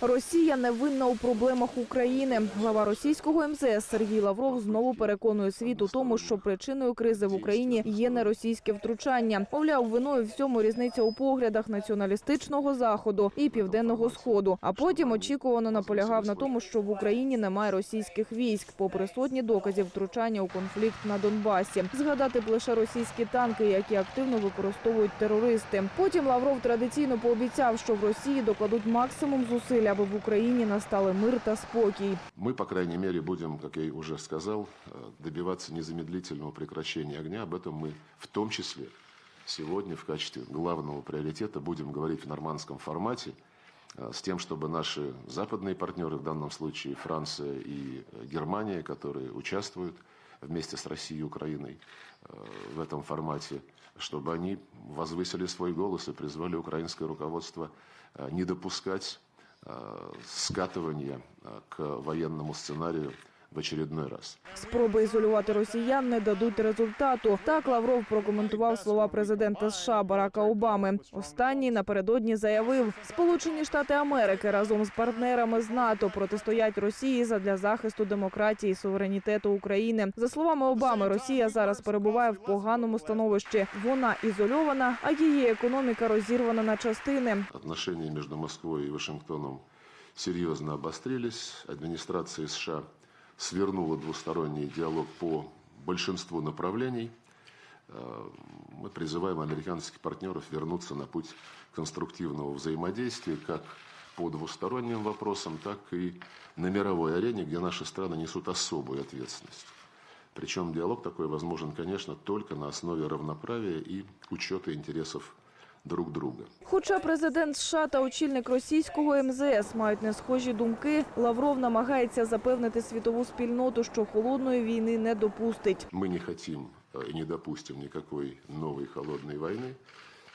Росія не винна у проблемах України. Глава російського МЗС Сергій Лавров знову переконує світ у тому, що причиною кризи в Україні є не російське втручання. Мовляв, виною всьому різниця у поглядах націоналістичного заходу і південного сходу. А потім очікувано наполягав на тому, що в Україні немає російських військ, попри сотні доказів втручання у конфлікт на Донбасі. Згадати б лише російські танки, які активно використовують терористи. Потім Лавров традиційно пообіцяв, що в Росії докладуть максимум зусиль, аби в Україні настали мир та спокій. Мы, по крайней мере, будем, как я и уже сказал, э, добиваться незамедлительного прекращения огня. Об этом мы в том числе сегодня в качестве главного приоритета будем говорить в нормандском формате э, с тем, чтобы наши западные партнеры, в данном случае Франция и э, Германия, которые участвуют вместе с Россией и Украиной э, в этом формате, чтобы они возвысили свой голос и призвали украинское руководство э, не допускать э, скатывания э, к военному сценарию в очередной раз. Спроби ізолювати росіян не дадуть результату. Так Лавров прокоментував слова президента США Барака Обами. Останній напередодні заявив, Сполучені Штати Америки разом з партнерами з НАТО протистоять Росії задля захисту демократії і суверенітету України. За словами Обами, Росія зараз перебуває в поганому становищі. Вона ізольована, а її економіка розірвана на частини. Отношения между Москвой и Вашингтоном серьезно обострились. Администрация США свернула двусторонний диалог по большинству направлений. Э, Мы призываем американских партнеров вернуться на путь конструктивного взаимодействия как по двусторонним вопросам, так и на мировой арене, где наши страны несут особую ответственность. Причем диалог такой возможен, конечно, только на основе равноправия и учета интересов друг друга. Хоча президент США та очільник російського МЗС мають не схожі думки, Лавров намагається запевнити світову спільноту, що холодної війни не допустить. Мы не хотим э, и не допустим никакой новой холодной войны.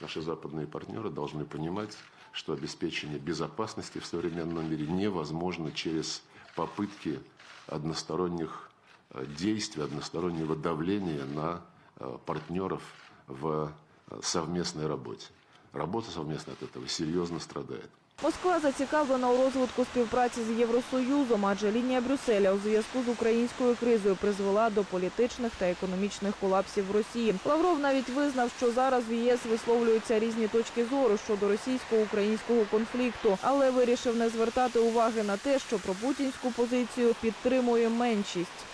Наши западные партнеры должны понимать, что обеспечение безопасности в современном мире невозможно через попытки односторонних э, действий, одностороннего давления на э, партнеров в э, совместной работе. Работа совместно от этого серьезно страдает. Москва зацікавлена у розвитку співпраці з Євросоюзом, адже лінія Брюсселя у зв'язку з українською кризою призвела до політичних та економічних колапсів в Росії. Лавров навіть визнав, що зараз в ЄС висловлюються різні точки зору щодо російсько-українського конфлікту, але вирішив не звертати уваги на те, що пропутінську позицію підтримує меншість.